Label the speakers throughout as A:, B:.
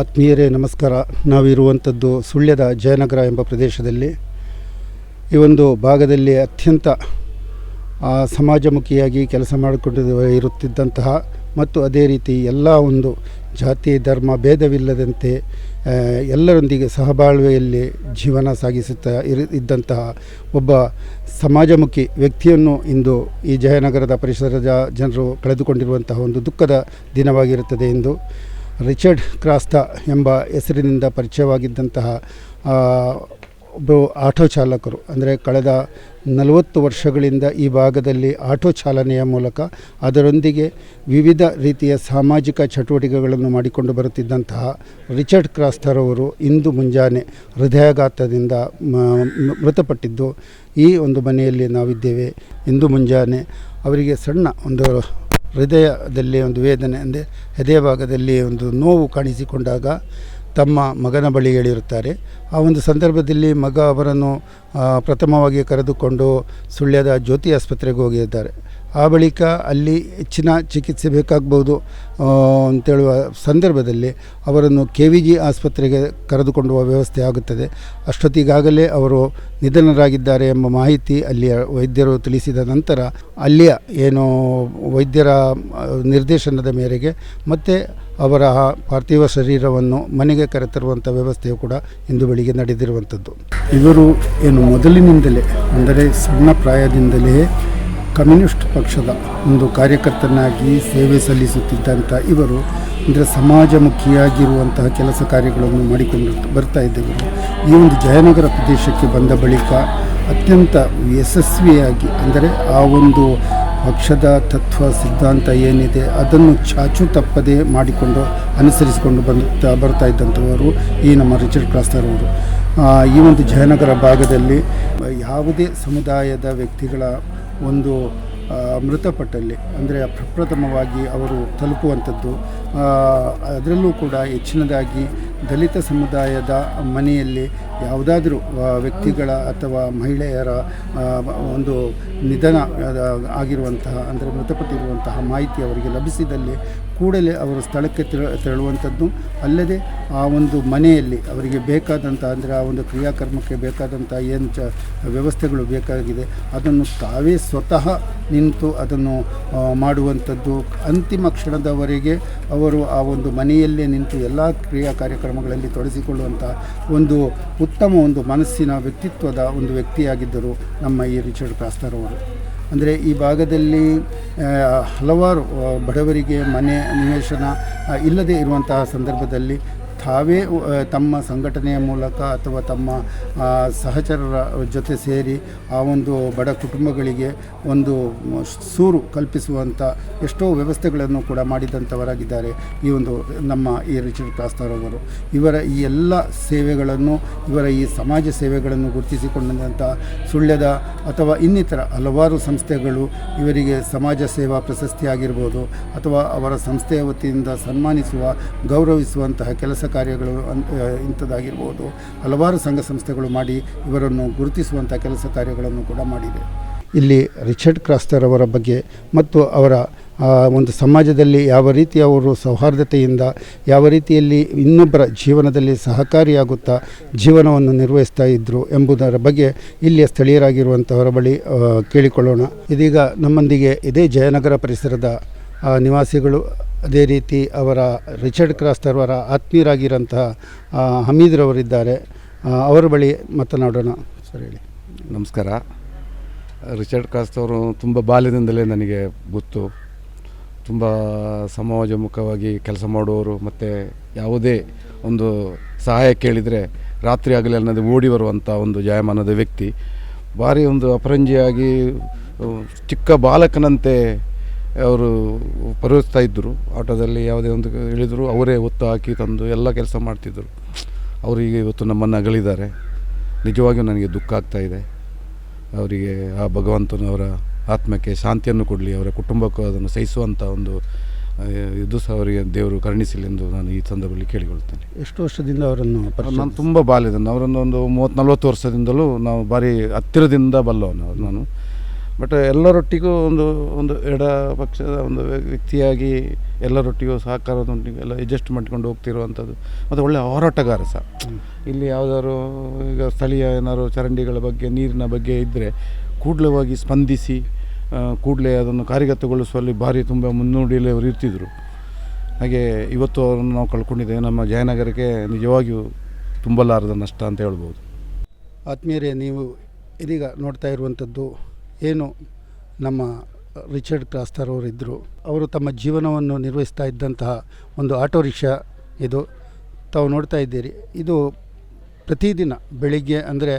A: ಆತ್ಮೀಯರೇ, ನಮಸ್ಕಾರ. ನಾವಿರುವಂಥದ್ದು ಸುಳ್ಯದ ಜಯನಗರ ಎಂಬ ಪ್ರದೇಶದಲ್ಲಿ. ಈ ಒಂದು ಭಾಗದಲ್ಲಿ ಅತ್ಯಂತ ಸಮಾಜಮುಖಿಯಾಗಿ ಕೆಲಸ ಮಾಡಿಕೊಂಡು ಇರುತ್ತಿದ್ದಂತಹ ಮತ್ತು ಅದೇ ರೀತಿ ಎಲ್ಲ ಒಂದು ಜಾತಿ, ಧರ್ಮ ಭೇದವಿಲ್ಲದಂತೆ ಎಲ್ಲರೊಂದಿಗೆ ಸಹಬಾಳ್ವೆಯಲ್ಲಿ ಜೀವನ ಸಾಗಿಸುತ್ತಾ ಇರು, ಇದ್ದಂತಹ ಒಬ್ಬ ಸಮಾಜಮುಖಿ ವ್ಯಕ್ತಿಯನ್ನು ಇಂದು ಈ ಜಯನಗರದ ಪರಿಸರದ ಜನರು ಕಳೆದುಕೊಂಡಿರುವಂತಹ ಒಂದು ದುಃಖದ ದಿನವಾಗಿರುತ್ತದೆ ಎಂದು ರಿಚರ್ಡ್ ಕ್ರಾಸ್ತ ಎಂಬ ಹೆಸರಿನಿಂದ ಪರಿಚಯವಾಗಿದ್ದಂತಹ ಆ, ಒಬ್ಬರು ಆಟೋ ಚಾಲಕರು. ಅಂದರೆ ಕಳೆದ ನಲವತ್ತು ವರ್ಷಗಳಿಂದ ಈ ಭಾಗದಲ್ಲಿ ಆಟೋ ಚಾಲನೆಯ ಮೂಲಕ ಅದರೊಂದಿಗೆ ವಿವಿಧ ರೀತಿಯ ಸಾಮಾಜಿಕ ಚಟುವಟಿಕೆಗಳನ್ನು ಮಾಡಿಕೊಂಡು ಬರುತ್ತಿದ್ದಂತಹ ರಿಚರ್ಡ್ ಕ್ರಾಸ್ತರವರು ಇಂದು ಮುಂಜಾನೆ ಹೃದಯಾಘಾತದಿಂದ ಮೃತಪಟ್ಟಿದ್ದು ಈ ಒಂದು ಮನೆಯಲ್ಲಿ ನಾವಿದ್ದೇವೆ. ಇಂದು ಮುಂಜಾನೆ ಅವರಿಗೆ ಸಣ್ಣ ಒಂದು ಹೃದಯದಲ್ಲಿ ಒಂದು ವೇದನೆ ಅಂದರೆ ಹೃದಯ ಭಾಗದಲ್ಲಿ ಒಂದು ನೋವು ಕಾಣಿಸಿಕೊಂಡಾಗ ತಮ್ಮ ಮಗನ ಬಳಿ ಹೇಳಿರುತ್ತಾರೆ. ಆ ಒಂದು ಸಂದರ್ಭದಲ್ಲಿ ಮಗ ಅವರನ್ನು ಪ್ರಥಮವಾಗಿ ಕರೆದುಕೊಂಡು ಸುಳ್ಯದ ಜ್ಯೋತಿ ಆಸ್ಪತ್ರೆಗೆ ಹೋಗಿದ್ದಾರೆ. ಆ ಬಳಿಕ ಅಲ್ಲಿ ಹೆಚ್ಚಿನ ಚಿಕಿತ್ಸೆ ಬೇಕಾಗ್ಬೋದು ಅಂತೇಳುವ ಸಂದರ್ಭದಲ್ಲಿ ಅವರನ್ನು ಕೆ ವಿ ಜಿ ಆಸ್ಪತ್ರೆಗೆ ಕರೆದುಕೊಂಡು ಹೋಗುವ ವ್ಯವಸ್ಥೆ ಆಗುತ್ತದೆ. ಅಷ್ಟೊತ್ತಿಗಾಗಲೇ ಅವರು ನಿಧನರಾಗಿದ್ದಾರೆ ಎಂಬ ಮಾಹಿತಿ ಅಲ್ಲಿಯ ವೈದ್ಯರು ತಿಳಿಸಿದ ನಂತರ ಅಲ್ಲಿಯ ಏನು ವೈದ್ಯರ ನಿರ್ದೇಶನದ ಮೇರೆಗೆ ಮತ್ತೆ ಅವರ ಪಾರ್ಥಿವ ಶರೀರವನ್ನು ಮನೆಗೆ ಕರೆತರುವಂಥ ವ್ಯವಸ್ಥೆಯು ಕೂಡ ಇಂದು ಬೆಳಿಗ್ಗೆ ನಡೆದಿರುವಂಥದ್ದು. ಇವರು ಏನು ಮೊದಲಿನಿಂದಲೇ, ಅಂದರೆ ಸಣ್ಣ ಪ್ರಾಯದಿಂದಲೇ ಕಮ್ಯುನಿಸ್ಟ್ ಪಕ್ಷದ ಒಂದು ಕಾರ್ಯಕರ್ತನಾಗಿ ಸೇವೆ ಸಲ್ಲಿಸುತ್ತಿದ್ದಂಥ ಇವರು, ಅಂದರೆ ಸಮಾಜಮುಖಿಯಾಗಿರುವಂತಹ ಕೆಲಸ ಕಾರ್ಯಗಳನ್ನು ಮಾಡಿಕೊಂಡು ಬರ್ತಾ ಇದ್ದವರು, ಈ ಒಂದು ಜಯನಗರ ಪ್ರದೇಶಕ್ಕೆ ಬಂದ ಬಳಿಕ ಅತ್ಯಂತ ಯಶಸ್ವಿಯಾಗಿ, ಅಂದರೆ ಆ ಒಂದು ಪಕ್ಷದ ತತ್ವ, ಸಿದ್ಧಾಂತ ಏನಿದೆ, ಅದನ್ನು ಚಾಚು ತಪ್ಪದೆ ಮಾಡಿಕೊಂಡು, ಅನುಸರಿಸಿಕೊಂಡು ಬಂದು, ಬರ್ತಾ ಇದ್ದಂಥವರು ಈ ನಮ್ಮ ರಿಚರ್ಡ್ ಕ್ರಾಸ್ತರ್ ಅವರು. ಈ ಒಂದು ಜಯನಗರ ಭಾಗದಲ್ಲಿ ಯಾವುದೇ ಸಮುದಾಯದ ವ್ಯಕ್ತಿಗಳ ಒಂದು ಮೃತಪಟ್ಟಲ್ಲಿ ಅಂದರೆ ಪ್ರಪ್ರಥಮವಾಗಿ ಅವರು ತಲುಪುವಂಥದ್ದು ಅದರಲ್ಲೂ ಕೂಡ ಹೆಚ್ಚಿನದಾಗಿ ದಲಿತ ಸಮುದಾಯದ ಮನೆಯಲ್ಲಿ ಯಾವುದಾದರೂ ವ್ಯಕ್ತಿಗಳ ಅಥವಾ ಮಹಿಳೆಯರ ಒಂದು ನಿಧನ ಆಗಿರುವಂತಹ, ಅಂದರೆ ಮೃತಪಟ್ಟಿರುವಂತಹ ಮಾಹಿತಿ ಅವರಿಗೆ ಲಭಿಸಿದಲ್ಲಿ ಕೂಡಲೇ ಅವರು ಸ್ಥಳಕ್ಕೆ ತೆರ, ತೆರಳುವಂಥದ್ದು. ಅಲ್ಲದೆ ಆ ಒಂದು ಮನೆಯಲ್ಲಿ ಅವರಿಗೆ ಬೇಕಾದಂಥ, ಅಂದರೆ ಆ ಒಂದು ಕ್ರಿಯಾಕರ್ಮಕ್ಕೆ ಬೇಕಾದಂಥ ಏನು ಚ, ವ್ಯವಸ್ಥೆಗಳು ಬೇಕಾಗಿದೆ, ಅದನ್ನು ತಾವೇ ಸ್ವತಃ ನಿಂತು ಅದನ್ನು ಮಾಡುವಂಥದ್ದು. ಅಂತಿಮ ಕ್ಷಣದವರೆಗೆ ಅವರು ಆ ಒಂದು ಮನೆಯಲ್ಲೇ ನಿಂತು ಎಲ್ಲ ಕ್ರಿಯಾ ಕಾರ್ಯಕ್ರಮಗಳಲ್ಲಿ ತೊಡಗಿಸಿಕೊಳ್ಳುವಂಥ ಒಂದು ಉತ್ತಮ ಒಂದು ಮನಸ್ಸಿನ ವ್ಯಕ್ತಿತ್ವದ ಒಂದು ವ್ಯಕ್ತಿಯಾಗಿದ್ದರು ನಮ್ಮ ಈ ರಿಚರ್ಡ್ ಕಾಸ್ತರ್ ಅವರು. ಅಂದರೆ ಈ ಭಾಗದಲ್ಲಿ ಹಲವಾರು ಬಡವರಿಗೆ ಮನೆ, ನಿವೇಶನ ಇಲ್ಲದೆ ಇರುವಂತಹ ಸಂದರ್ಭದಲ್ಲಿ ತಾವೇ ತಮ್ಮ ಸಂಘಟನೆಯ ಮೂಲಕ ಅಥವಾ ತಮ್ಮ ಸಹಚರರ ಜೊತೆ ಸೇರಿ ಆ ಒಂದು ಬಡ ಕುಟುಂಬಗಳಿಗೆ ಒಂದು ಸೂರು ಕಲ್ಪಿಸುವಂಥ ಎಷ್ಟೋ ವ್ಯವಸ್ಥೆಗಳನ್ನು ಕೂಡ ಮಾಡಿದಂಥವರಾಗಿದ್ದಾರೆ ಈ ಒಂದು ನಮ್ಮ ಈ ರಿಚರ್ಡ್ ಕಾಸ್ತಾರ್ ಅವರು. ಇವರ ಈ ಎಲ್ಲ ಸೇವೆಗಳನ್ನು, ಇವರ ಈ ಸಮಾಜ ಸೇವೆಗಳನ್ನು ಗುರುತಿಸಿಕೊಂಡಂಥ ಸುಳ್ಯದ ಅಥವಾ ಇನ್ನಿತರ ಹಲವಾರು ಸಂಸ್ಥೆಗಳು ಇವರಿಗೆ ಸಮಾಜ ಸೇವಾ ಪ್ರಶಸ್ತಿ ಆಗಿರ್ಬೋದು ಅಥವಾ ಅವರ ಸಂಸ್ಥೆಯ ವತಿಯಿಂದ ಸನ್ಮಾನಿಸುವ, ಗೌರವಿಸುವಂತಹ ಕೆಲಸ ಕಾರ್ಯಗಳು ಇಂಥದ್ದಾಗಿರ್ಬೋದು. ಹಲವಾರು ಸಂಘ ಸಂಸ್ಥೆಗಳು ಮಾಡಿ ಇವರನ್ನು ಗುರುತಿಸುವಂಥ ಕೆಲಸ ಕಾರ್ಯಗಳನ್ನು ಕೂಡ ಮಾಡಿದೆ. ಇಲ್ಲಿ ರಿಚರ್ಡ್ ಕ್ರಾಸ್ತರ್ ಅವರ ಬಗ್ಗೆ ಮತ್ತು ಅವರ ಒಂದು ಸಮಾಜದಲ್ಲಿ ಯಾವ ರೀತಿ ಅವರು ಸೌಹಾರ್ದತೆಯಿಂದ, ಯಾವ ರೀತಿಯಲ್ಲಿ ಇನ್ನೊಬ್ಬರ ಜೀವನದಲ್ಲಿ ಸಹಕಾರಿಯಾಗುತ್ತಾ ಜೀವನವನ್ನು ನಿರ್ವಹಿಸ್ತಾ ಇದ್ದರು ಎಂಬುದರ ಬಗ್ಗೆ ಇಲ್ಲಿಯ ಸ್ಥಳೀಯರಾಗಿರುವಂಥವರ ಬಳಿ ಕೇಳಿಕೊಳ್ಳೋಣ. ಇದೀಗ ನಮ್ಮೊಂದಿಗೆ ಇದೇ ಜಯನಗರ ಪರಿಸರದ ನಿವಾಸಿಗಳು ಅದೇ ರೀತಿ ಅವರ ರಿಚರ್ಡ್ ಕ್ರಾಸ್ತರವರ ಆತ್ಮೀಯರಾಗಿರೋಂತಹ ಹಮೀದ್ರವರಿದ್ದಾರೆ ಅವರ ಬಳಿ ಮಾತನಾಡೋಣ. ಸರ್, ಹೇಳಿ.
B: ನಮಸ್ಕಾರ. ರಿಚರ್ಡ್ ಕ್ರಾಸ್ತವರು ತುಂಬ ಬಾಲ್ಯದಿಂದಲೇ ನನಗೆ ಗೊತ್ತು. ತುಂಬ ಸಮಾಜಮುಖವಾಗಿ ಕೆಲಸ ಮಾಡುವವರು ಮತ್ತು ಯಾವುದೇ ಒಂದು ಸಹಾಯ ಕೇಳಿದರೆ ರಾತ್ರಿ ಆಗಲಿ ಅನ್ನೋದು ಓಡಿ ಬರುವಂಥ ಒಂದು ಜಾಯಮಾನದ ವ್ಯಕ್ತಿ. ಭಾರಿ ಒಂದು ಅಪರಂಜಿಯಾಗಿ ಚಿಕ್ಕ ಬಾಲಕನಂತೆ ಅವರು ಪರಿವರ್ತಿಸ್ತಾ ಇದ್ದರು. ಆಟೋದಲ್ಲಿ ಯಾವುದೇ ಒಂದು ಹೇಳಿದರು ಅವರೇ ಒತ್ತು ಹಾಕಿ ತಂದು ಎಲ್ಲ ಕೆಲಸ ಮಾಡ್ತಿದ್ದರು. ಅವರಿಗೆ ಇವತ್ತು ನಮ್ಮನ್ನು ಅಗಲಿದ್ದಾರೆ ನಿಜವಾಗಿಯೂ ನನಗೆ ದುಃಖ ಆಗ್ತಾ ಇದೆ. ಅವರಿಗೆ ಆ ಭಗವಂತನವರ ಆತ್ಮಕ್ಕೆ ಶಾಂತಿಯನ್ನು ಕೊಡಲಿ ಅವರ ಕುಟುಂಬಕ್ಕೂ ಅದನ್ನು ಸಹಿಸುವಂಥ ಒಂದು ಇದು ಸಹ ಅವರಿಗೆ ದೇವರು ಕರುಣಿಸಲಿ ಎಂದು ನಾನು ಈ ಸಂದರ್ಭದಲ್ಲಿ ಕೇಳಿಕೊಳ್ತೇನೆ
A: ಎಷ್ಟು ವರ್ಷದಿಂದ ಅವರನ್ನು
B: ನಾನು ತುಂಬ ಬಾಲ್ಯದನ್ನು ಅವರನ್ನು ಒಂದು ಮೂವತ್ತು ನಲ್ವತ್ತು ವರ್ಷದಿಂದಲೂ ನಾವು ಭಾರಿ ಹತ್ತಿರದಿಂದ ಬಲ್ಲವನು ನಾನು. ಬಟ್ ಎಲ್ಲರೊಟ್ಟಿಗೂ ಒಂದು ಒಂದು ಎಡ ಪಕ್ಷದ ಒಂದು ವ್ಯ- ವ್ಯಕ್ತಿಯಾಗಿ ಎಲ್ಲರೊಟ್ಟಿಗೂ ಸಹಕಾರದೊಂದಿಗೆ ಎಲ್ಲ ಅಡ್ಜಸ್ಟ್ ಮಾಡ್ಕೊಂಡು ಹೋಗ್ತಿರುವಂಥದ್ದು. ಮತ್ತು ಒಳ್ಳೆಯ ಹೋರಾಟಗಾರ ಸಹ. ಇಲ್ಲಿ ಯಾವುದಾದ್ರು ಈಗ ಸ್ಥಳೀಯ ಏನಾದ್ರು ಚರಂಡಿಗಳ ಬಗ್ಗೆ, ನೀರಿನ ಬಗ್ಗೆ ಇದ್ದರೆ ಕೂಡಲವಾಗಿ ಸ್ಪಂದಿಸಿ ಕೂಡಲೇ ಅದನ್ನು ಕಾರ್ಯಗತಗೊಳಿಸುವಲ್ಲಿ ಭಾರಿ ತುಂಬ ಮುನ್ನೋಡಿಯಲ್ಲಿ ಅವರು ಇರ್ತಿದ್ರು. ಹಾಗೆ ಇವತ್ತು ಅವರನ್ನು ನಾವು ಕಳ್ಕೊಂಡಿದ್ದೇವೆ. ನಮ್ಮ ಜಯನಗರಕ್ಕೆ ನಿಜವಾಗಿಯೂ ತುಂಬಲಾರದ ನಷ್ಟ ಅಂತ ಹೇಳ್ಬೋದು.
A: ಆತ್ಮೀಯರೇ, ನೀವು ಇದೀಗ ನೋಡ್ತಾ ಇರುವಂಥದ್ದು ಏನು ನಮ್ಮ ರಿಚರ್ಡ್ ಕ್ರಾಸ್ತರ್ ಅವರಿದ್ದರು ಅವರು ತಮ್ಮ ಜೀವನವನ್ನು ನಿರ್ವಹಿಸ್ತಾ ಇದ್ದಂತಹ ಒಂದು ಆಟೋ ರಿಕ್ಷಾ ಇದು. ತಾವು ನೋಡ್ತಾ ಇದ್ದೀರಿ, ಇದು ಪ್ರತಿದಿನ ಬೆಳಿಗ್ಗೆ ಅಂದರೆ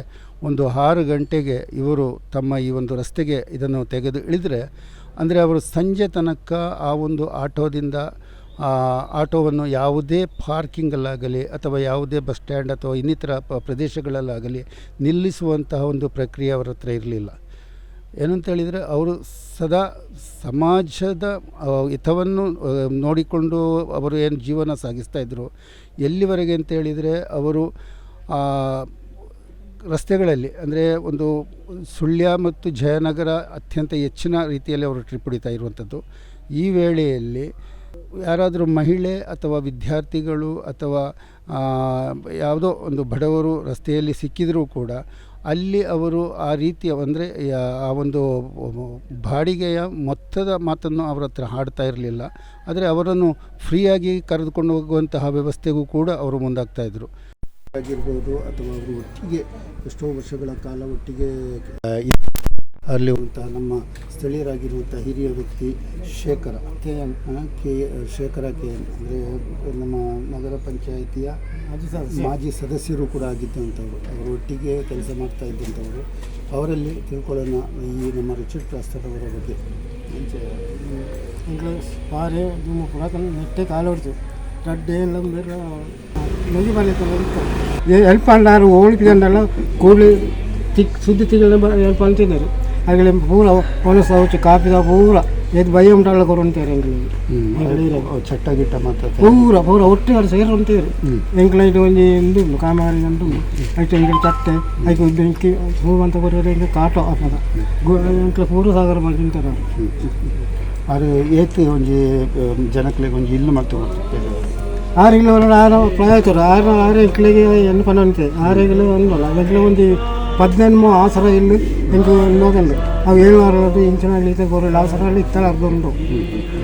A: ಒಂದು ಆರು ಗಂಟೆಗೆ ಇವರು ತಮ್ಮ ಈ ಒಂದು ರಸ್ತೆಗೆ ಇದನ್ನು ತೆಗೆದು ಇಳಿದರೆ, ಅಂದರೆ ಅವರು ಸಂಜೆ ತನಕ ಆ ಒಂದು ಆಟೋದಿಂದ ಆಟೋವನ್ನು ಯಾವುದೇ ಪಾರ್ಕಿಂಗಲ್ಲಾಗಲಿ ಅಥವಾ ಯಾವುದೇ ಬಸ್ ಸ್ಟ್ಯಾಂಡ್ ಅಥವಾ ಇನ್ನಿತರ ಪ್ರದೇಶಗಳಲ್ಲಾಗಲಿ ನಿಲ್ಲಿಸುವಂತಹ ಒಂದು ಪ್ರಕ್ರಿಯೆ ಅವರ ಹತ್ರ ಇರಲಿಲ್ಲ. ಏನಂತ ಹೇಳಿದರೆ ಅವರು ಸದಾ ಸಮಾಜದ ಹಿತವನ್ನು ನೋಡಿಕೊಂಡು ಅವರು ಏನು ಜೀವನ ಸಾಗಿಸ್ತಾ ಇದ್ದರು ಎಲ್ಲಿವರೆಗೆ ಅಂತ ಹೇಳಿದರೆ ಅವರು ರಸ್ತೆಗಳಲ್ಲಿ, ಅಂದರೆ ಒಂದು ಸುಳ್ಯ ಮತ್ತು ಜಯನಗರ ಅತ್ಯಂತ ಹೆಚ್ಚಿನ ರೀತಿಯಲ್ಲಿ ಅವರು ಟ್ರಿಪ್ ಹೊಡಿತಾ ಇರುವಂಥದ್ದು. ಈ ವೇಳೆಯಲ್ಲಿ ಯಾರಾದರೂ ಮಹಿಳೆ ಅಥವಾ ವಿದ್ಯಾರ್ಥಿಗಳು ಅಥವಾ ಯಾವುದೋ ಒಂದು ಬಡವರು ರಸ್ತೆಯಲ್ಲಿ ಸಿಕ್ಕಿದರೂ ಕೂಡ ಅಲ್ಲಿ ಅವರು ಆ ರೀತಿಯ ಅಂದರೆ ಆ ಒಂದು ಬಾಡಿಗೆಯ ಮೊತ್ತದ ಮಾತನ್ನು ಅವರ ಹತ್ರ ಹಾಡ್ತಾ ಇರಲಿಲ್ಲ. ಆದರೆ ಅವರನ್ನು ಫ್ರೀಯಾಗಿ ಕರೆದುಕೊಂಡು ಹೋಗುವಂತಹ ವ್ಯವಸ್ಥೆಗೂ ಕೂಡ ಅವರು ಮುಂದಾಗ್ತಾಯಿದ್ರು ಆಗಿರ್ಬೋದು ಅಥವಾ ಅವರು ಒಟ್ಟಿಗೆ ಎಷ್ಟೋ ವರ್ಷಗಳ ಕಾಲ ಒಟ್ಟಿಗೆ ಅಲ್ಲಿ ನಮ್ಮ ಸ್ಥಳೀಯರಾಗಿರುವಂಥ ಹಿರಿಯ ವ್ಯಕ್ತಿ Shekhara K M K Shekhara K N ಅಂದರೆ ನಮ್ಮ ನಗರ ಪಂಚಾಯಿತಿಯ ಮಾಜಿ ಸದಸ್ಯರು. ಕೂಡ ಆಗಿದ್ದಂಥವ್ರು. ಅವರು ಒಟ್ಟಿಗೆ ಕೆಲಸ ಮಾಡ್ತಾ ಇದ್ದಂಥವರು. ಅವರಲ್ಲಿ ತಿಳ್ಕೊಳ್ಳೋಣ ಈ ನಮ್ಮ ರಿಚರ್ಡ್ ಕ್ಲಾಸ್ಟರ್ ಅವರ ಬಗ್ಗೆ.
C: ಪಾರೆ ನಿಮ್ಮ ಪುರಾತನ ನೆಟ್ಟೆ ಕಾಲೋಡ್ತು. ರಡ್ಡೆ ಎಲ್ಲ ನದಿ ಮನೆ ಹೆಲ್ಪ್ ಅಲ್ಲ ಓಳಿಕೆ ಕೂಡಲೇ ತಿಕ್ ಸುದ್ದಿ ತಿಂಗಳ ಹೆಲ್ಪ್ ಅಂತಿದ್ದಾರೆ. ಆಗಲಿ ಪೂರ ಹೊಲಸು ಅವಚು ಕಾಪಿದ ಪೂರ ಎದ್ ಭಯ ಉಂಟಾಳ ಕೊರಂತೀರಿ ಎಂಕ್ಲೈಗೆ
A: ಚಟ್ಟ ಗಿಟ್ಟ ಮಾತ್ರ
C: ಪೂರ ಪೂರ ಒಟ್ಟಿಗಾರು
A: ಸೇರಂತೀರಿ
C: ಎಂಕ್ಲೈಟ್ ಒಂಜಿ ಇಂದು ಕಾಮಗಾರಿ ಉಂಟು ಐಟು ಎಂಕ್ಲ ಚಟ್ಟೆ ಐಕ್ ಬೆಂಕಿ ಹೂವಂತ ಕೊರಿಯರೆ ಎಂಕ್ಲ ಕಾಟ ಆಪದ ಎಂಕ್ಲ ಪೂರ ಸಾಗರ ಮಾಡ್ಕೊಂತಾರೆ
A: ಅದು ಏತು ಒಂಜಿ ಜನಕ್ಲಿಗೆ ಒಂಜಿ ಇಲ್ಲು ಮಾಡ್ತಾರೆ
C: ಆರು ಇಲ್ಲ ಆರು ಪ್ರಾಯ ಆಯ್ತಾರೆ ಆರು ಆರು ಎಂಕ್ಲಿಗೆ ಎಣ್ಣೆ ಪಣ ಅಂತೆ. ಆರು ಇಲ್ಲ ಒಂದು ಒಂದು ಇಲ್ಲಿ ಹಿಂಗೆ ನೋಕಂಡು ಅವು ಏಳು ಆರು ಇಂಚಿನ ಇತ್ತೆ ಗೋರು ಆಸರ ಇತ್ತಲ್ಲ ಅರ್ಧ ಉಂಟು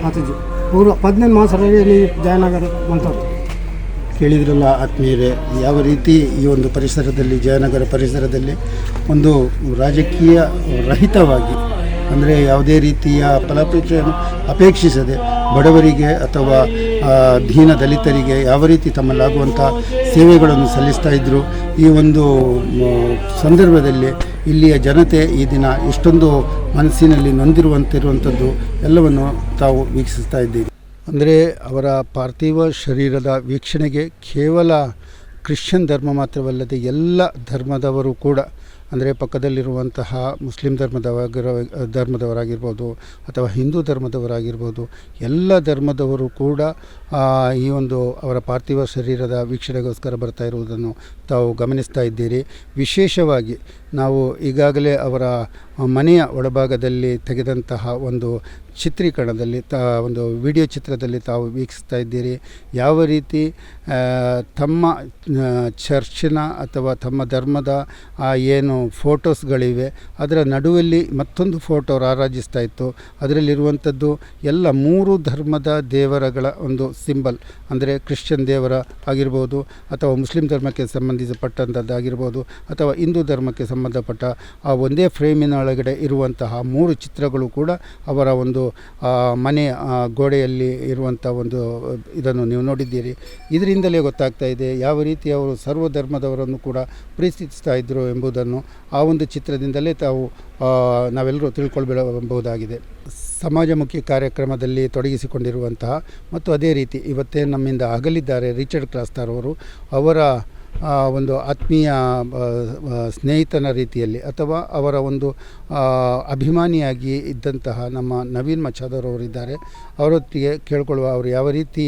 C: ಆತಜಿ ಪೂರ ಪದ್ನೆಂಟು ಮಾಸರಲ್ಲಿ ಇಲ್ಲಿ ಜಯನಗರ ಅಂತ
A: ಕೇಳಿದ್ರಲ್ಲ ಆತ್ಮೀಯರೇ, ಯಾವ ರೀತಿ ಈ ಒಂದು ಪರಿಸರದಲ್ಲಿ, ಜಯನಗರ ಪರಿಸರದಲ್ಲಿ ಒಂದು ರಾಜಕೀಯ ರಹಿತವಾಗಿ, ಅಂದರೆ ಯಾವುದೇ ರೀತಿಯ ಫಲಾಪೇಕ್ಷೆಯನ್ನು ಅಪೇಕ್ಷಿಸದೆ ಬಡವರಿಗೆ ಅಥವಾ ದೀನ ದಲಿತರಿಗೆ ಯಾವ ರೀತಿ ತಮ್ಮಲ್ಲಾಗುವಂಥ ಸೇವೆಗಳನ್ನು ಸಲ್ಲಿಸ್ತಾ ಇದ್ದರು ಈ ಒಂದು ಸಂದರ್ಭದಲ್ಲಿ ಇಲ್ಲಿಯ ಜನತೆ ಈ ದಿನ ಇಷ್ಟೊಂದು ಮನಸ್ಸಿನಲ್ಲಿ ನೊಂದಿರುವಂತಿರುವಂಥದ್ದು ಎಲ್ಲವನ್ನು ತಾವು ವೀಕ್ಷಿಸ್ತಾ ಇದ್ದೀರಿ ಅಂದರೆ ಅವರ ಪಾರ್ಥಿವ ಶರೀರದ ವೀಕ್ಷಣೆಗೆ ಕೇವಲ ಕ್ರಿಶ್ಚಿಯನ್ ಧರ್ಮ ಮಾತ್ರವಲ್ಲದೆ ಎಲ್ಲ ಧರ್ಮದವರು ಕೂಡ ಅಂದರೆ ಪಕ್ಕದಲ್ಲಿರುವಂತಹ ಮುಸ್ಲಿಂ ಧರ್ಮದವರ ಧರ್ಮದವರಾಗಿರ್ಬೋದು ಅಥವಾ ಹಿಂದೂ ಧರ್ಮದವರಾಗಿರ್ಬೋದು, ಎಲ್ಲ ಧರ್ಮದವರು ಕೂಡ ಈ ಒಂದು ಅವರ ಪಾರ್ಥಿವ ಶರೀರದ ವೀಕ್ಷಣೆಗೋಸ್ಕರ ಬರ್ತಾ ಇರುವುದನ್ನು ತಾವು ಗಮನಿಸ್ತಾ ಇದ್ದೀರಿ. ವಿಶೇಷವಾಗಿ ನಾವು ಈಗಾಗಲೇ ಅವರ ಮನೆಯ ಒಳಭಾಗದಲ್ಲಿ ತೆಗೆದಂತಹ ಒಂದು ಚಿತ್ರೀಕರಣದಲ್ಲಿ ತಾ, ಒಂದು ವಿಡಿಯೋ ಚಿತ್ರದಲ್ಲಿ ತಾವು ವೀಕ್ಷಿಸ್ತಾ ಇದ್ದೀರಿ. ಯಾವ ರೀತಿ ತಮ್ಮ ಚರ್ಚಿನ ಅಥವಾ ತಮ್ಮ ಧರ್ಮದ, ಆ ಏನು ಫೋಟೋಸ್ಗಳಿವೆ, ಅದರ ನಡುವಲ್ಲಿ ಮತ್ತೊಂದು ಫೋಟೋ ರಾರಾಜಿಸ್ತಾ ಇತ್ತು. ಅದರಲ್ಲಿರುವಂಥದ್ದು ಎಲ್ಲ ಮೂರು ಧರ್ಮದ ದೇವರಗಳ ಒಂದು ಸಿಂಬಲ್, ಅಂದರೆ ಕ್ರಿಶ್ಚಿಯನ್ ದೇವರ ಆಗಿರ್ಬೋದು, ಅಥವಾ ಮುಸ್ಲಿಂ ಧರ್ಮಕ್ಕೆ ಸಂಬಂಧಿಸಪಟ್ಟಂಥದ್ದಾಗಿರ್ಬೋದು ಅಥವಾ ಹಿಂದೂ ಧರ್ಮಕ್ಕೆ ಸಂಬಂಧಪಟ್ಟ ಆ ಒಂದೇ ಫ್ರೇಮಿನ ಒಳಗಡೆ ಇರುವಂತಹ ಮೂರು ಚಿತ್ರಗಳು ಕೂಡ ಅವರ ಒಂದು ಮನೆ ಗೋಡೆಯಲ್ಲಿ ಇರುವಂಥ ಒಂದು ಇದನ್ನು ನೀವು ನೋಡಿದ್ದೀರಿ. ಇದರಿಂದಲೇ ಗೊತ್ತಾಗ್ತಾ ಇದೆ ಯಾವ ರೀತಿ ಅವರು ಸರ್ವ ಧರ್ಮದವರನ್ನು ಕೂಡ ಪ್ರೀತಿಸ್ತಾ ಇದ್ದರು ಎಂಬುದನ್ನು ಆ ಒಂದು ಚಿತ್ರದಿಂದಲೇ ತಾವು ನಾವೆಲ್ಲರೂ ತಿಳ್ಕೊಳ್ಬಹುದಾಗಿದೆ. ಸಮಾಜಮುಖಿ ಕಾರ್ಯಕ್ರಮದಲ್ಲಿ ತೊಡಗಿಸಿಕೊಂಡಿರುವಂತಹ ಮತ್ತು ಅದೇ ರೀತಿ ಇವತ್ತೇ ನಮ್ಮಿಂದ ಅಗಲಿದ್ದಾರೆ ರಿಚರ್ಡ್ ಕ್ರಾಸ್ತಾರ್ ಅವರು. ಅವರ ಒಂದು ಆತ್ಮೀಯ ಸ್ನೇಹಿತನ ರೀತಿಯಲ್ಲಿ ಅಥವಾ ಅವರ ಒಂದು ಅಭಿಮಾನಿಯಾಗಿ ಇದ್ದಂತಹ ನಮ್ಮ ನವೀನ್ ಮಚಾದರ್ ಅವರಿದ್ದಾರೆ. ಅವರೊತ್ತಿಗೆ ಕೇಳಿಕೊಳ್ಳುವ ಅವರು ಯಾವ ರೀತಿ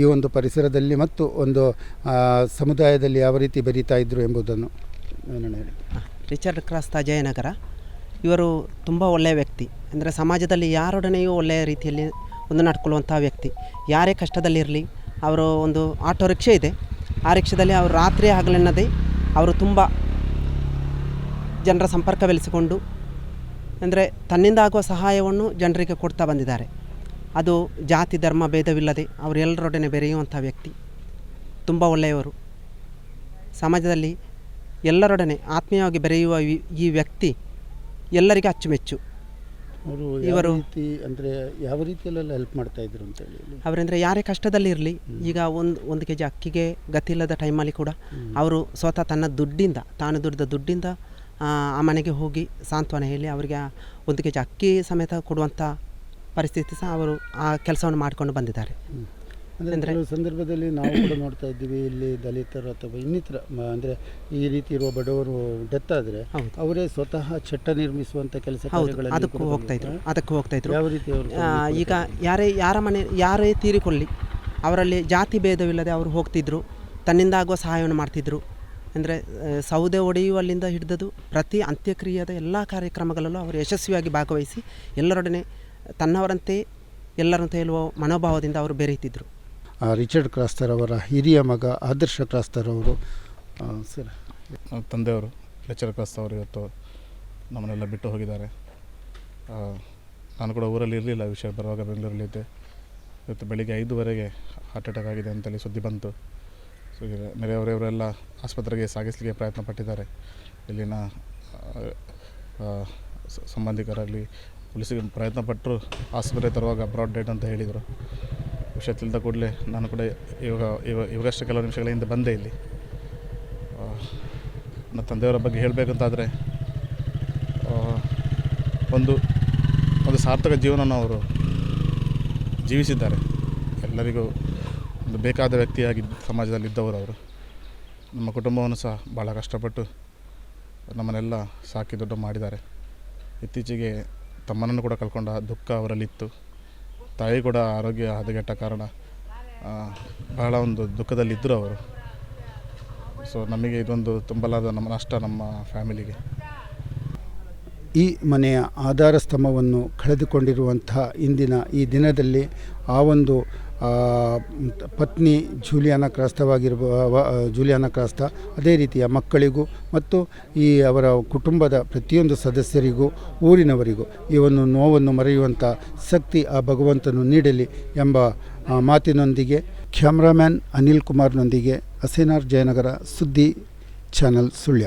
A: ಈ ಒಂದು ಪರಿಸರದಲ್ಲಿ ಮತ್ತು ಒಂದು ಸಮುದಾಯದಲ್ಲಿ ಯಾವ ರೀತಿ ಬರೀತಾ ಇದ್ದರು ಎಂಬುದನ್ನು
D: ರಿಚರ್ಡ್ ಕ್ರಾಸ್ತ ಜಯನಗರ, ಇವರು ತುಂಬ ಒಳ್ಳೆಯ ವ್ಯಕ್ತಿ. ಅಂದರೆ ಸಮಾಜದಲ್ಲಿ ಯಾರೊಡನೆಯೂ ಒಳ್ಳೆಯ ರೀತಿಯಲ್ಲಿ ಒಂದು ನಡ್ಕೊಳ್ಳುವಂಥ ವ್ಯಕ್ತಿ. ಯಾರೇ ಕಷ್ಟದಲ್ಲಿರಲಿ, ಅವರು ಒಂದು ಆಟೋ ರಿಕ್ಷಾ ಇದೆ. ಆ ರಿಕ್ಷಾದಲ್ಲಿ ಅವರು ರಾತ್ರಿ ಹಗಲೆನ್ನದೇ ಅವರು ತುಂಬ ಜನರ ಸಂಪರ್ಕ ಬೆಳೆಸಿಕೊಂಡು, ಅಂದರೆ ತನ್ನಿಂದ ಆಗುವ ಸಹಾಯವನ್ನು ಜನರಿಗೆ ಕೊಡ್ತಾ ಬಂದಿದ್ದಾರೆ. ಅದು ಜಾತಿ, ಧರ್ಮ, ಭೇದವಿಲ್ಲದೆ ಅವರೆಲ್ಲರೊಡನೆ ಬೆರೆಯುವಂಥ ವ್ಯಕ್ತಿ. ತುಂಬ ಒಳ್ಳೆಯವರು. ಸಮಾಜದಲ್ಲಿ ಎಲ್ಲರೊಡನೆ ಆತ್ಮೀಯವಾಗಿ ಬೆರೆಯುವ ಈ- ಈ ವ್ಯಕ್ತಿ ಎಲ್ಲರಿಗೆ ಅಚ್ಚುಮೆಚ್ಚು.
A: ಅವರು
D: ಇವರು-
A: ರೀತಿ ಅಂದರೆ ಯಾವ ರೀತಿಯಲ್ಲೆಲ್ಲ ಹೆಲ್ಪ್ ಮಾಡ್ತಾ ಇದ್ರು ಅಂತ ಹೇಳಿ ಇಲ್ಲಿ?
D: ಅವರೆಂದರೆ ಯಾರೇ ಕಷ್ಟದಲ್ಲಿರಲಿ ಈಗ ಒಂದು ಒಂದು ಕೆ ಜಿ ಅಕ್ಕಿಗೆ ಗತಿ ಇಲ್ಲದ ಟೈಮಲ್ಲಿ ಕೂಡ ಅವರು ಸ್ವತಃ ತನ್ನ ದುಡ್ಡಿಂದ ತಾನು ದುಡಿದ ದುಡ್ಡಿಂದ ಆ ಆ ಮನೆಗೆ ಹೋಗಿ ಸಾಂತ್ವನ ಹೇಳಿ ಅವರಿಗೆ ಆ ಒಂದು ಕೆ ಜಿ ಅಕ್ಕಿ ಸಮೇತ ಕೊಡುವಂಥ ಪರಿಸ್ಥಿತಿ ಸಹ ಅವರು ಆ ಕೆಲಸವನ್ನು ಮಾಡಿಕೊಂಡು ಬಂದಿದ್ದಾರೆ.
A: ಅಂದ್ರೆ- ಕೆಲವು ಸಂದರ್ಭದಲ್ಲಿ ನಾವು ಕೂಡ ನೋಡ್ತಾ ಇದ್ದೀವಿ ಇಲ್ಲಿ ದಲಿತರು ಅಥವಾ ಇನ್ನಿತರ ಅಂದರೆ ಈ ರೀತಿ ಇರುವ ಬಡವರು ಡೆತ್ ಆದರೆ ಅವರೇ ಸ್ವತಃ ಚಟ್ಟ ನಿರ್ಮಿಸುವಂಥ ಕೆಲಸ
D: ಅದಕ್ಕೂ ಹೋಗ್ತಾ ಇದ್ರು. ಅದಕ್ಕೂ ಹೋಗ್ತಾ ಇದ್ರು.
A: ಯಾವ ರೀತಿ
D: ಈಗ ಯಾರೇ ಯಾರ ಮನೆ ಯಾರೇ ತೀರಿಕೊಳ್ಳಿ ಅವರಲ್ಲಿ ಜಾತಿ ಭೇದವಿಲ್ಲದೆ ಅವರು ಹೋಗ್ತಿದ್ರು ತನ್ನಿಂದ ಆಗುವ ಸಹಾಯವನ್ನು ಮಾಡ್ತಿದ್ರು. ಅಂದರೆ ಸೌದೆ ಒಡೆಯುವಲ್ಲಿಂದ ಹಿಡಿದದು ಪ್ರತಿ ಅಂತ್ಯಕ್ರಿಯೆದ ಎಲ್ಲ ಕಾರ್ಯಕ್ರಮಗಳಲ್ಲೂ ಅವರು ಯಶಸ್ವಿಯಾಗಿ ಭಾಗವಹಿಸಿ ಎಲ್ಲರೊಡನೆ ತನ್ನವರಂತೆ ಎಲ್ಲರಂತೆ ಹೇಳುವ ಮನೋಭಾವದಿಂದ ಅವರು ಬೆರೆಯುತ್ತಿದ್ದರು
A: ರಿಚರ್ಡ್ ಕ್ರಾಸ್ತರ್ ಅವರ ಹಿರಿಯ ಮಗ, ಆದರ್ಶ ಕ್ರಾಸ್ತರ್ ಅವರು. ಸರ್.
E: ನಮ್ಮ ತಂದೆಯವರು ರಿಚರ್ಡ್ ಕ್ರಾಸ್ತರ್ ಅವರು ಇವತ್ತು ನಮ್ಮನ್ನೆಲ್ಲ ಬಿಟ್ಟು ಹೋಗಿದ್ದಾರೆ. ನಾನು ಕೂಡ ಊರಲ್ಲಿ ಇರಲಿಲ್ಲ ವಿಷಯ ಬರುವಾಗ ಬೆಂಗಳೂರಲ್ಲಿದ್ದೆ ಇವತ್ತು ಬೆಳಿಗ್ಗೆ ಐದುವರೆಗೆ ಹಾರ್ಟ್ ಅಟ್ಯಾಕ್ ಆಗಿದೆ ಅಂತೇಳಿ ಸುದ್ದಿ ಬಂತು. ಸೊ ನೆರೆಯವರೆಯವರೆಲ್ಲ ಆಸ್ಪತ್ರೆಗೆ ಸಾಗಿಸಲಿಕ್ಕೆ ಪ್ರಯತ್ನ ಪಟ್ಟಿದ್ದಾರೆ. ಇಲ್ಲಿನ ಸಂಬಂಧಿಕರಾಗಲಿ ಪೊಲೀಸಿಗೆ ಪ್ರಯತ್ನ ಪಟ್ಟರು, ಆಸ್ಪತ್ರೆ ತರುವಾಗ ಬ್ರಾಡ್ ಡೇಟ್ ಅಂತ ಹೇಳಿದರು. ವಿಷಯ ತಿಳಿದ ಕೂಡಲೇ ನಾನು ಕೂಡ ಇವಾಗ ಇವಾಗ ಇವಾಗಷ್ಟೇ ಕೆಲವು ನಿಮಿಷಗಳ ಹಿಂದೆ ಬಂದೆ ಇಲ್ಲಿ. ನನ್ನ ತಂದೆಯವರ ಬಗ್ಗೆ ಹೇಳಬೇಕಂತಾದರೆ ಒಂದು ಒಂದು ಸಾರ್ಥಕ ಜೀವನವನ್ನು ಅವರು ಜೀವಿಸಿದ್ದಾರೆ. ಎಲ್ಲರಿಗೂ ಒಂದು ಬೇಕಾದ ವ್ಯಕ್ತಿಯಾಗಿ ಸಮಾಜದಲ್ಲಿ ಇದ್ದವರು ಅವರು. ನಮ್ಮ ಕುಟುಂಬವನ್ನು ಸಹ ಭಾಳ ಕಷ್ಟಪಟ್ಟು ನಮ್ಮನ್ನೆಲ್ಲ ಸಾಕಿ ದೊಡ್ಡ ಮಾಡಿದ್ದಾರೆ. ಇತ್ತೀಚೆಗೆ ತಮ್ಮನನ್ನು ಕೂಡ ಕಳ್ಕೊಂಡ ದುಃಖ ಅವರಲ್ಲಿತ್ತು. ತಾಯಿ ಕೂಡ ಆರೋಗ್ಯ ಹದಗೆಟ್ಟ ಕಾರಣ ಬಹಳ ಒಂದು ದುಃಖದಲ್ಲಿದ್ದರು ಅವರು. ಸೊ ನಮಗೆ ಇದೊಂದು ತುಂಬಲಾದ ನಮ್ಮ ನಷ್ಟ ನಮ್ಮ ಫ್ಯಾಮಿಲಿಗೆ.
A: ಈ ಮನೆಯ ಆಧಾರ ಸ್ತಂಭವನ್ನು ಕಳೆದುಕೊಂಡಿರುವಂತಹ ಇಂದಿನ ಈ ದಿನದಲ್ಲಿ ಆ ಒಂದು ಪತ್ನಿ ಜೂಲಿಯಾನ ಕ್ರಾಸ್ತವಾಗಿರ್ಬ ಜೂಲಿಯಾನ ಕ್ರಾಸ್ತ, ಅದೇ ರೀತಿಯ ಮಕ್ಕಳಿಗೂ ಮತ್ತು ಈ ಅವರ ಕುಟುಂಬದ ಪ್ರತಿಯೊಂದು ಸದಸ್ಯರಿಗೂ, ಊರಿನವರಿಗೂ ಈ ಒಂದು ನೋವನ್ನು ಮರೆಯುವಂಥ ಶಕ್ತಿ ಆ ಭಗವಂತನು ನೀಡಲಿ ಎಂಬ ಮಾತಿನೊಂದಿಗೆ ಕ್ಯಾಮ್ರಾಮ್ಯಾನ್ ಅನಿಲ್ ಕುಮಾರ್ನೊಂದಿಗೆ ಅಸೇನಾರ್ ಜಯನಗರ ಸುದ್ದಿ channel Sullia.